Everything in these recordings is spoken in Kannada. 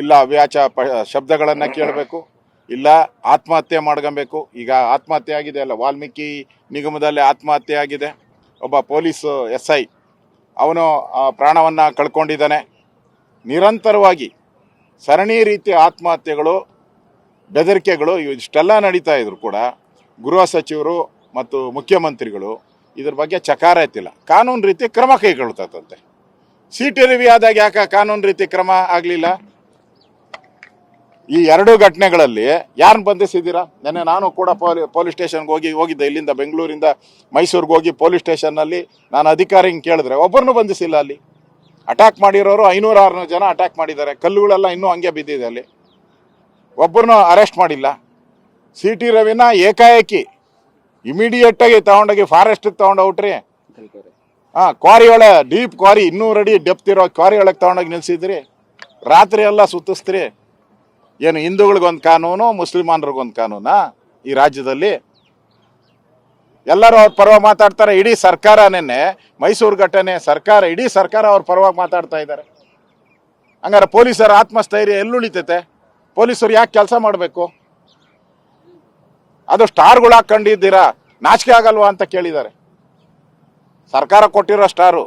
ಇಲ್ಲ ಅವ್ಯಾಚ ಪ, ಶಬ್ದಗಳನ್ನು ಕೇಳಬೇಕು, ಇಲ್ಲ ಆತ್ಮಹತ್ಯೆ ಮಾಡ್ಕೊಬೇಕು ಈಗ ಆತ್ಮಹತ್ಯೆ ಆಗಿದೆ ಅಲ್ಲ, ವಾಲ್ಮೀಕಿ ನಿಗಮದಲ್ಲಿ ಆತ್ಮಹತ್ಯೆ ಆಗಿದೆ. ಒಬ್ಬ ಪೊಲೀಸ್ ಎಸ್ ಐ ಅವನು ಪ್ರಾಣವನ್ನು ಕಳ್ಕೊಂಡಿದ್ದಾನೆ. ನಿರಂತರವಾಗಿ ಸರಣಿ ರೀತಿ ಆತ್ಮಹತ್ಯೆಗಳು, ಬೆದರಿಕೆಗಳು ಇಷ್ಟೆಲ್ಲ ನಡೀತಾ ಇದ್ರು ಕೂಡ ಗೃಹ ಸಚಿವರು ಮತ್ತು ಮುಖ್ಯಮಂತ್ರಿಗಳು ಇದ್ರ ಬಗ್ಗೆ ಚಕಾರ ಎತ್ತಿಲ್ಲ. ಕಾನೂನು ರೀತಿ ಕ್ರಮ ಕೈಗೊಳ್ತದಂತೆ ಸಿ ಟಿ ರವಿ ಆದಾಗ ಯಾಕೆ ಕಾನೂನು ರೀತಿ ಕ್ರಮ ಆಗಲಿಲ್ಲ? ಈ ಎರಡೂ ಘಟನೆಗಳಲ್ಲಿ ಯಾರನ್ನ ಬಂಧಿಸಿದ್ದೀರಾ? ನೆನ್ನೆ ನಾನು ಕೂಡ ಪೊಲಿ, ಪೊಲೀಸ್ ಸ್ಟೇಷನ್ಗೆ ಹೋಗಿ, ಹೋಗಿದ್ದೆ. ಇಲ್ಲಿಂದ ಬೆಂಗಳೂರಿಂದ ಮೈಸೂರಿಗೆ ಹೋಗಿ ಪೊಲೀಸ್ ಸ್ಟೇಷನ್ನಲ್ಲಿ ನಾನು ಅಧಿಕಾರಿ ಕೇಳಿದ್ರೆ, ಒಬ್ಬರನ್ನು ಬಂಧಿಸಿಲ್ಲ ಅಲ್ಲಿ. ಅಟ್ಯಾಕ್ ಮಾಡಿರೋರು ಐನೂರ ಆರುನೂರು ಜನ ಅಟ್ಯಾಕ್ ಮಾಡಿದ್ದಾರೆ. ಕಲ್ಲುಗಳೆಲ್ಲ ಇನ್ನೂ ಹಂಗೆ ಬಿದ್ದಿದೆ ಅಲ್ಲಿ. ಒಬ್ಬರನ್ನು ಅರೆಸ್ಟ್ ಮಾಡಿಲ್ಲ. ಸಿ ಟಿ ರವಿನ ಏಕಾಏಕಿ. ಇಮಿಡಿಯೇಟಾಗಿ ತಗೊಂಡೋಗಿ ಫಾರೆಸ್ಟಿಗೆ ತಗೊಂಡೋಗ್ಬಿಟ್ರಿ ಹಾಂ ಕ್ವಾರಿ ಒಳ ಡೀಪ್ ಕ್ವಾರಿ, ಇನ್ನೂರು ಅಡಿ ಡೆಪ್ತ್ ಇರೋ ಕ್ವಾರಿ ಒಳಗೆ ತಗೊಂಡೋಗಿ ನಿಲ್ಸಿದ್ರಿ. ರಾತ್ರಿ ಎಲ್ಲ ಸುತ್ತಿಸ್ತೀರಿ. ಏನು ಹಿಂದೂಗಳಿಗೊಂದು ಕಾನೂನು, ಮುಸ್ಲಿಮಾನರಿಗೊಂದು ಕಾನೂನಾ ಈ ರಾಜ್ಯದಲ್ಲಿ? ಎಲ್ಲರೂ ಅವ್ರ ಪರವಾಗಿ ಮಾತಾಡ್ತಾರೆ, ಇಡೀ ಸರ್ಕಾರ ನಿನ್ನೆ, ಮೈಸೂರು ಘಟನೆ ಸರ್ಕಾರ, ಇಡೀ ಸರ್ಕಾರ ಅವ್ರ ಪರವಾಗಿ ಮಾತಾಡ್ತಾ ಇದ್ದಾರೆ. ಹಂಗಾರೆ ಪೊಲೀಸರ ಆತ್ಮಸ್ಥೈರ್ಯ ಎಲ್ಲುಳಿತೈತೆ ಪೊಲೀಸರು ಯಾಕೆ ಕೆಲಸ ಮಾಡಬೇಕು? ಅದು ಸ್ಟಾರ್ಗಳು ಹಾಕೊಂಡಿದ್ದೀರಾ ನಾಚಿಕೆ ಆಗಲ್ವಾ ಅಂತ ಕೇಳಿದ್ದಾರೆ. ಸರ್ಕಾರ ಕೊಟ್ಟಿರೋ ಸ್ಟಾರು,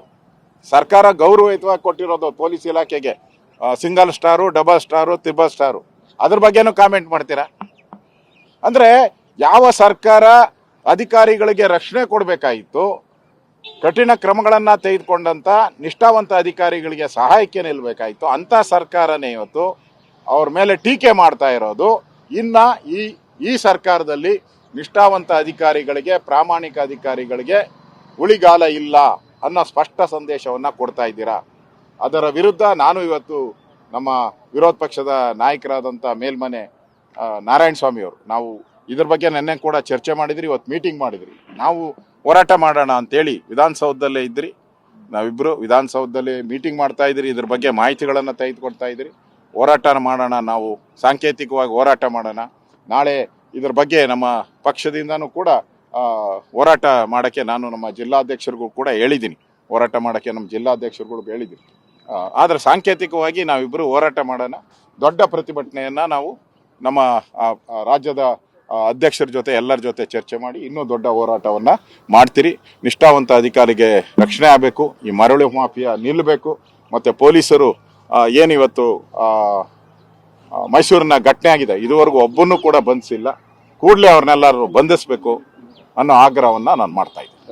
ಸರ್ಕಾರ ಗೌರವಯುತವಾಗಿ ಕೊಟ್ಟಿರೋದು ಪೊಲೀಸ್ ಇಲಾಖೆಗೆ single star, double star, triple star. ಅದ್ರ ಬಗ್ಗೆನೂ ಕಾಮೆಂಟ್ ಮಾಡ್ತೀರಾ? ಅಂದ್ರೆ ಯಾವ ಸರ್ಕಾರ ಅಧಿಕಾರಿಗಳಿಗೆ ರಕ್ಷಣೆ ಕೊಡಬೇಕಾಗಿತ್ತು ಕಠಿಣ ಕ್ರಮಗಳನ್ನು ತೆಗೆದುಕೊಂಡಂತ ನಿಷ್ಠಾವಂತ ಅಧಿಕಾರಿಗಳಿಗೆ ಸಹಾಯಕ್ಕೆ ನಿಲ್ಲಬೇಕಾಗಿತ್ತು ಅಂತ ಸರ್ಕಾರನೇ ಇವತ್ತು ಅವ್ರ ಮೇಲೆ ಟೀಕೆ ಮಾಡ್ತಾ ಇರೋದು. ಇನ್ನ ಈ ಈ ಸರ್ಕಾರದಲ್ಲಿ ನಿಷ್ಠಾವಂತ ಅಧಿಕಾರಿಗಳಿಗೆ, ಪ್ರಾಮಾಣಿಕ ಅಧಿಕಾರಿಗಳಿಗೆ ಉಳಿಗಾಲ ಇಲ್ಲ ಅನ್ನೋ ಸ್ಪಷ್ಟ ಸಂದೇಶವನ್ನ ಕೊಡ್ತಾ ಇದ್ದೀರಾ? ಅದರ ವಿರುದ್ಧ ನಾನು ಇವತ್ತು ನಮ್ಮ ವಿರೋಧ ಪಕ್ಷದ ನಾಯಕರಾದಂಥ ಮೇಲ್ಮನೆ ನಾರಾಯಣ ಸ್ವಾಮಿ ಅವರು. ನಾವು ಇದ್ರ ಬಗ್ಗೆ ನೆನ್ನೆ ಕೂಡ ಚರ್ಚೆ ಮಾಡಿದ್ರಿ, ಇವತ್ತು ಮೀಟಿಂಗ್ ಮಾಡಿದ್ರಿ. ನಾವು ಹೋರಾಟ ಮಾಡೋಣ ಅಂತೇಳಿ ವಿಧಾನಸೌಧದಲ್ಲೇ ಇದ್ರಿ. ನಾವಿಬ್ಬರು ವಿಧಾನಸೌಧದಲ್ಲಿ ಮೀಟಿಂಗ್ ಮಾಡ್ತಾ ಇದ್ರಿ, ಇದ್ರ ಬಗ್ಗೆ ಮಾಹಿತಿಗಳನ್ನು ತೆಗೆದುಕೊಡ್ತಾ ಇದ್ರಿ. ಹೋರಾಟ ಮಾಡೋಣ, ನಾವು ಸಾಂಕೇತಿಕವಾಗಿ ಹೋರಾಟ ಮಾಡೋಣ. ನಾಳೆ ಇದ್ರ ಬಗ್ಗೆ ನಮ್ಮ ಪಕ್ಷದಿಂದನೂ ಕೂಡ ಹೋರಾಟ ಮಾಡೋಕ್ಕೆ ನಾನು ನಮ್ಮ ಜಿಲ್ಲಾಧ್ಯಕ್ಷರಿಗೂ ಕೂಡ ಹೇಳಿದ್ದೀನಿ. ಹೋರಾಟ ಮಾಡೋಕ್ಕೆ ನಮ್ಮ ಜಿಲ್ಲಾಧ್ಯಕ್ಷರುಗಳು ಹೇಳಿದ್ದೀನಿ ಆದ್ರೆ ಸಾಂಕೇತಿಕವಾಗಿ ನಾವಿಬ್ಬರು ಹೋರಾಟ ಮಾಡೋಣ. ದೊಡ್ಡ ಪ್ರತಿಭಟನೆಯನ್ನ ನಾವು ನಮ್ಮ ರಾಜ್ಯದ ಅಧ್ಯಕ್ಷರ ಜೊತೆ, ಎಲ್ಲರ ಜೊತೆ ಚರ್ಚೆ ಮಾಡಿ ಇನ್ನೂ ದೊಡ್ಡ ಹೋರಾಟವನ್ನ ಮಾಡ್ತೀರಿ. ನಿಷ್ಠಾವಂತ ಅಧಿಕಾರಿಗೆ ರಕ್ಷಣೆ ಆಗಬೇಕು. ಈ ಮರಳು ಮಾಫಿಯಾ ನಿಲ್ಲಬೇಕು ಮತ್ತೆ ಪೊಲೀಸರು ಏನಿವತ್ತು ಮೈಸೂರಿನ ಘಟನೆ ಆಗಿದೆ. ಇದುವರೆಗೂ ಒಬ್ಬನ್ನೂ ಕೂಡ ಬಂಧಿಸಿಲ್ಲ. ಕೂಡಲೇ ಅವ್ರನ್ನೆಲ್ಲರೂ ಬಂಧಿಸಬೇಕು ಅನ್ನೋ ಆಗ್ರಹವನ್ನು ನಾನು ಮಾಡ್ತಾ ಇದ್ದೀನಿ.